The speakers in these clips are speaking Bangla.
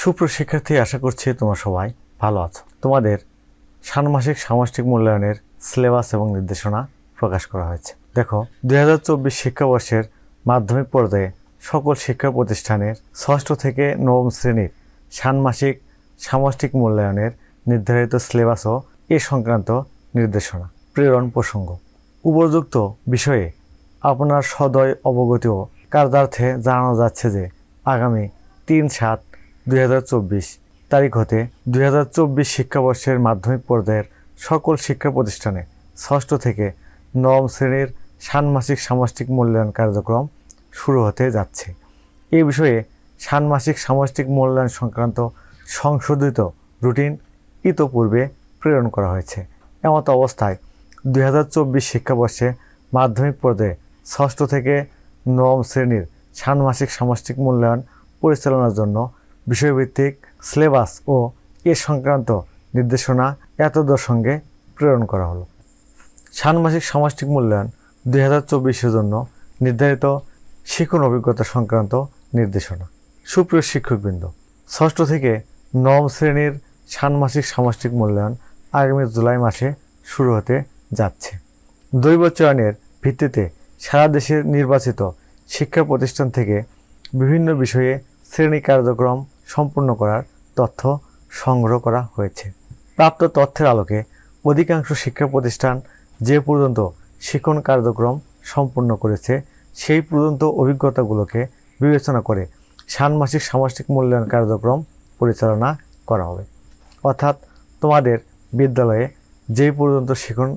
সুপ্রশিক্ষার্থী আশা করছি তোমরা সবাই ভালো আছো। তোমাদের ষান্মাসিক সামষ্টিক মূল্যায়নের সিলেবাস এবং নির্দেশনা প্রকাশ করা হয়েছে। দেখো, দুই হাজার চব্বিশ শিক্ষাবর্ষের মাধ্যমিক পর্যায়ে সকল শিক্ষা প্রতিষ্ঠানের ষষ্ঠ থেকে নবম শ্রেণির ষাণমাসিক সামষ্টিক মূল্যায়নের নির্ধারিত সিলেবাস ও এ সংক্রান্ত নির্দেশনা, প্রেরণ প্রসঙ্গ। উপযুক্ত বিষয়ে আপনার সদয় অবগতি ও কার্যার্থে জানানো যাচ্ছে যে আগামী তিন সাত দুই হাজার চব্বিশ তারিখ হতে দুই হাজার চব্বিশ শিক্ষাবর্ষের মাধ্যমিক পর্যায়ের সকল শিক্ষা প্রতিষ্ঠানে ষষ্ঠ থেকে নবম শ্রেণির ষান্মাসিক সামষ্টিক মূল্যায়ন কার্যক্রম শুরু হতে যাচ্ছে। এই বিষয়ে ষান্মাসিক সামষ্টিক মূল্যায়ন সংক্রান্ত সংশোধিত রুটিন ইতোপূর্বে প্রেরণ করা হয়েছে। এমত অবস্থায় দুই হাজার চব্বিশ শিক্ষাবর্ষে মাধ্যমিক পর্যায়ে ষষ্ঠ থেকে নবম শ্রেণির ষান্মাসিক সামষ্টিক মূল্যায়ন পরিচালনার জন্য বিষয়ভিত্তিক সিলেবাস ও এ সংক্রান্ত নির্দেশনা এতদর সঙ্গে প্রেরণ করা হলো। ষাণমাসিক সামষ্টিক মূল্যায়ন দুই হাজার চব্বিশের জন্য নির্ধারিত শিক্ষণ অভিজ্ঞতা সংক্রান্ত নির্দেশনা। সুপ্রিয় শিক্ষকবৃন্দ, ষষ্ঠ থেকে নবম শ্রেণির ষাণমাসিক সামষ্টিক মূল্যায়ন আগামী জুলাই মাসে শুরু হতে যাচ্ছে। দৈব চয়নের ভিত্তিতে সারা দেশের নির্বাচিত শিক্ষা প্রতিষ্ঠান থেকে বিভিন্ন বিষয়ে শ্রেণি কার্যক্রম সম্পূর্ণ করার তথ্য সংগ্রহ করা হয়েছে। প্রাপ্ত তথ্যের আলোকে অধিকাংশ শিক্ষা প্রতিষ্ঠান যে পর্যন্ত শিক্ষণ কার্যক্রম সম্পূর্ণ করেছে, সেই পর্যন্ত অভিজ্ঞতাগুলোকে বিবেচনা করে ষান্মাসিক সামষ্টিক মূল্যায়ন কার্যক্রম পরিচালনা করা হবে। অর্থাৎ তোমাদের বিদ্যালয়ে যেই পর্যন্ত শিক্ষণ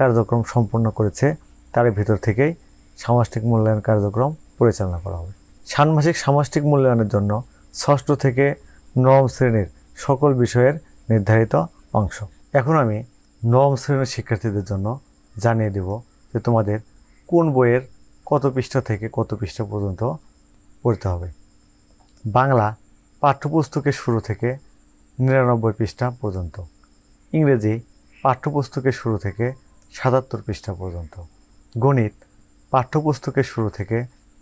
কার্যক্রম সম্পূর্ণ করেছে, তার ভিতর থেকেই সামষ্টিক মূল্যায়ন কার্যক্রম পরিচালনা করা হবে। ষান্মাসিক সামষ্টিক মূল্যায়নের জন্য ষষ্ঠ থেকে নবম শ্রেণির সকল বিষয়ের নির্ধারিত অংশ। এখন আমি নবম শ্রেণির শিক্ষার্থীদের জন্য জানিয়ে দেব যে তোমাদের কোন বইয়ের কত পৃষ্ঠা থেকে কত পৃষ্ঠা পর্যন্ত পড়তে হবে। বাংলা পাঠ্যপুস্তকের শুরু থেকে নিরানব্বই পৃষ্ঠা পর্যন্ত, ইংরেজি পাঠ্যপুস্তকের শুরু থেকে সাতাত্তর পৃষ্ঠা পর্যন্ত, গণিত পাঠ্যপুস্তকের শুরু থেকে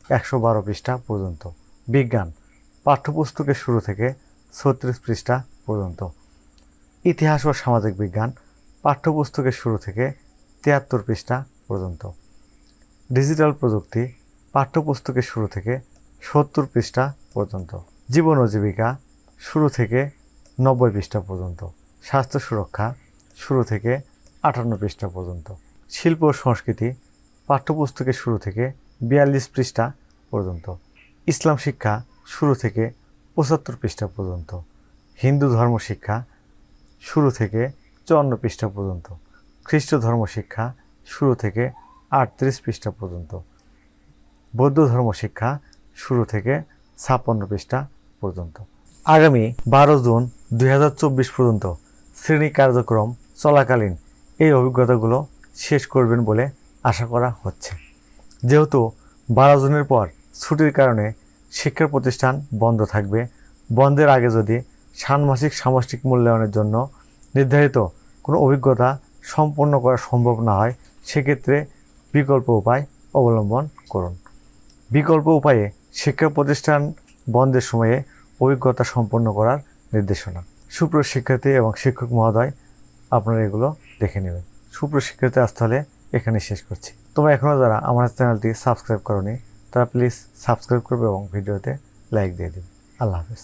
একশো বারো পৃষ্ঠা পর্যন্ত, বিজ্ঞান পাঠ্যপুস্তকের শুরু থেকে ছত্রিশ পৃষ্ঠা পর্যন্ত। ইতিহাস ও সামাজিক বিজ্ঞান, পাঠ্যপুস্তকের শুরু থেকে তিয়াত্তর পৃষ্ঠা পর্যন্ত। ডিজিটাল প্রযুক্তি, পাঠ্যপুস্তকের শুরু থেকে সত্তর পৃষ্ঠা পর্যন্ত। জীবন ও জীবিকা, শুরু থেকে নব্বই পৃষ্ঠা পর্যন্ত। স্বাস্থ্য সুরক্ষা, শুরু থেকে আটান্ন পৃষ্ঠা পর্যন্ত। শিল্প ও সংস্কৃতি, পাঠ্যপুস্তকের শুরু থেকে বিয়াল্লিশ পৃষ্ঠা পর্যন্ত। ইসলাম শিক্ষা শুরু থেকে পঁচাত্তর পৃষ্ঠা পর্যন্ত। হিন্দু ধর্ম শিক্ষা শুরু থেকে চুয়ান্ন পৃষ্ঠা পর্যন্ত। খ্রিস্ট ধর্ম শিক্ষা শুরু থেকে আটত্রিশ পৃষ্ঠা পর্যন্ত। বৌদ্ধ ধর্ম শিক্ষা শুরু থেকে ছাপ্পান্ন পৃষ্ঠা পর্যন্ত। আগামী বারো জুন দু হাজার চব্বিশ পর্যন্ত শ্রেণি কার্যক্রম চলাকালীন এই অভিজ্ঞতাগুলো শেষ করবেন বলে আশা করা হচ্ছে। যেহেতু বারো জনের পর ছুটির কারণে শিক্ষা প্রতিষ্ঠান বন্ধ থাকবে। বন্ধের আগে যদি ষান্মাসিক সামষ্টিক মূল্যায়নের জন্য নির্ধারিত কোনো অভিজ্ঞতা সম্পন্ন করা সম্ভব না হয়, সেক্ষেত্রে বিকল্প উপায় অবলম্বন করুন। বিকল্প উপায়ে শিক্ষা প্রতিষ্ঠান বন্ধের সময়ে অভিজ্ঞতা সম্পন্ন করার নির্দেশনা। সুপ্র শিক্ষার্থী এবং শিক্ষক মহোদয়, আপনারা এগুলো দেখে নেবেন। সুপ্র শিক্ষার্থী আসতে হলে এখানে শেষ করছি। তোমরা এখনও যারা আমার চ্যানেলটি সাবস্ক্রাইব করনি তারা প্লিজ সাবস্ক্রাইব করবে এবং ভিডিওতে লাইক দিয়ে দিন আল্লাহ হাফেজ।